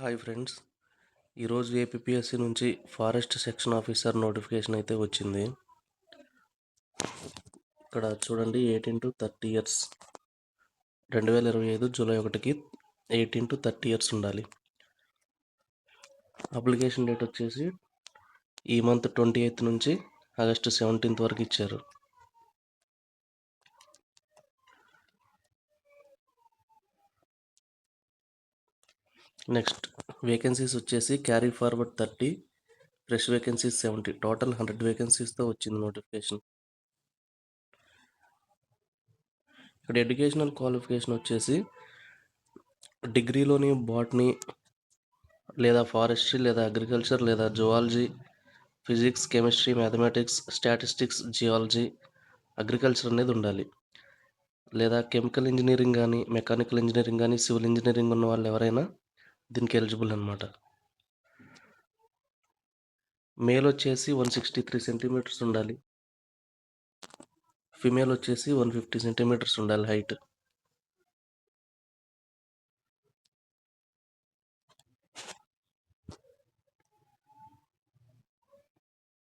Hi friends. ఈరోజు APSC నుంచి forest section officer notification అయితే వచ్చింది. ఇక్కడ చూడండి ఎయిటీన్ టు థర్టీ ఇయర్స్. రెండు వేల ఇరవై ఐదు జూలై ఒకటికి ఎయిటీన్ టు థర్టీ ఇయర్స్ ఉండాలి. అప్లికేషన్ డేట్ వచ్చేసి ఈ మంత్ ట్వంటీ ఎయిత్ నుంచి ఆగస్టు సెవెంటీన్త్ వరకు ఇచ్చారు. నెక్స్ట్ వేకెన్సీస్ వచ్చేసి carry forward thirty fresh vacancies seventy. Total hundred వేకెన్సీస్తో వచ్చింది నోటిఫికేషన్. ఇక్కడ ఎడ్యుకేషనల్ క్వాలిఫికేషన్ వచ్చేసి డిగ్రీలోని బాటనీ లేదా ఫారెస్ట్రీ లేదా అగ్రికల్చర్ లేదా zoology physics chemistry mathematics statistics geology agriculture అనేది ఉండాలి. లేదా కెమికల్ ఇంజనీరింగ్ కానీ మెకానికల్ ఇంజనీరింగ్ కానీ సివిల్ ఇంజనీరింగ్ ఉన్న వాళ్ళు ఎవరైనా దీనికి ఎలిజిబుల్ అనమాట మేల్ వచ్చేసి వన్ సిక్స్టీ త్రీ సెంటీమీటర్స్ ఉండాలి. ఫిమేల్ వచ్చేసి వన్ ఫిఫ్టీ సెంటీమీటర్స్ ఉండాలి హైట్.